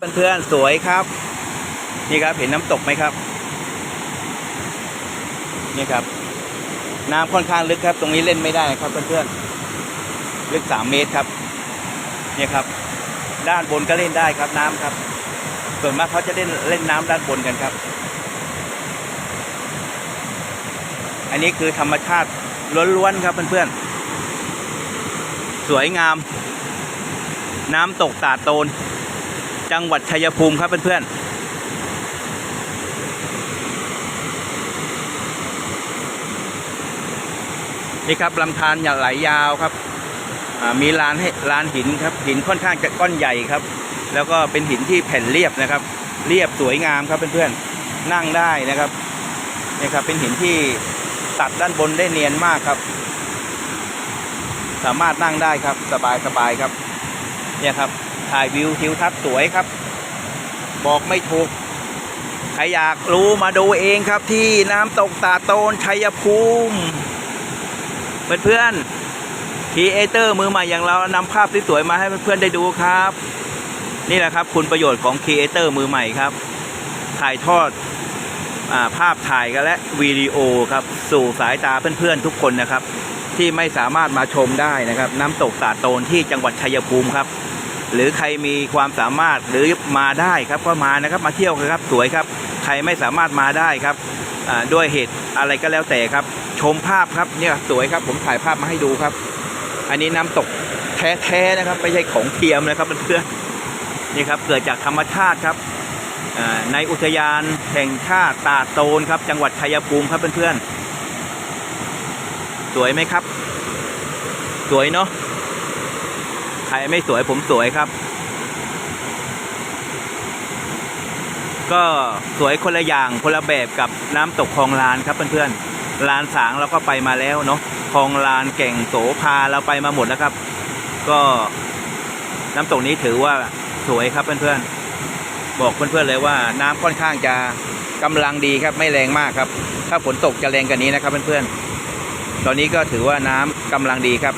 เพื่อนๆสวยครับ นี่ครับเห็นน้ำตกไหมครับ นี่ครับ น้ำค่อนข้างลึกครับ ตรงนี้เล่นไม่ได้ครับเพื่อนๆลึกสามเมตรครับนี่ครับ ด้านบนก็เล่นได้ครับน้ำครับ ส่วนมากเขาจะเล่นเล่นน้ำด้านบนกันครับ อันนี้คือธรรมชาติล้วนๆครับเพื่อนๆสวยงาม น้ำตกตาโตน จังหวัดชัยภูมิครับเพื่อนๆนี่ครับลำธารอย่าไหลยาวครับมีลานให้ลานหินครับหินค่อนข้างจะก้อนใหญ่ครับ แล้วก็เป็นหินที่แผ่นเรียบนะครับ เรียบสวยงามครับเพื่อนๆนั่งได้นะครับนี่ครับเป็นหินที่ตัดด้านบนได้เนียนมากครับ สามารถนั่งได้ครับสบายสบายๆครับ เนี่ยครับ ถ่ายวิวทิวทัศน์สวยครับ บอกไม่ถูก ใครอยากรู้มาดูเองครับที่น้ำตกตาโตนชัยภูมิ เพื่อนๆครีเอเตอร์มือใหม่อย่างเรานำภาพที่สวยมาให้เพื่อนๆได้ดูครับ นี่แหละครับ คุณประโยชน์ของครีเอเตอร์มือใหม่ครับ ถ่ายทอดอาภาพถ่ายกันและวิดีโอครับ สู่สายตาเพื่อนๆทุกคนนะครับ ที่ไม่สามารถมาชมได้นะครับ น้ำตกตาโตนที่จังหวัดชัยภูมิครับ หรือใครมีความสามารถหรือมาได้ครับก็มานะครับมาเที่ยวครับสวยครับ ใครไม่สามารถมาได้ครับด้วยเหตุอะไรก็แล้วแต่ครับ ชมภาพครับเนี่ยสวยครับผมถ่ายภาพมาให้ดูครับ อันนี้น้ำตกแท้ๆนะครับ ไม่ใช่ของเทียมนะครับเพื่อนๆนี่ครับเกิดจากธรรมชาติครับในอุทยานแห่งชาติตาโตนครับ จังหวัดชัยภูมิครับเพื่อนๆสวยไหมครับ สวยเนาะ ใครไม่สวยผมสวยครับ ก็สวยคนละอย่างคนละแบบกับน้ำตกคลองลานครับเพื่อนๆลานสางเราก็ไปมาแล้วเนาะคลองลานเก่งโสภาเราไปมาหมดแล้วครับ ก็น้ำตกนี้ถือว่าสวยครับเพื่อนๆบอกเพื่อนๆเลยว่าน้ำค่อนข้างจะกำลังดีครับไม่แรงมากครับ ถ้าฝนตกจะแรงกว่านี้นะครับเพื่อนๆตอนนี้ก็ถือว่าน้ำกำลังดีครับ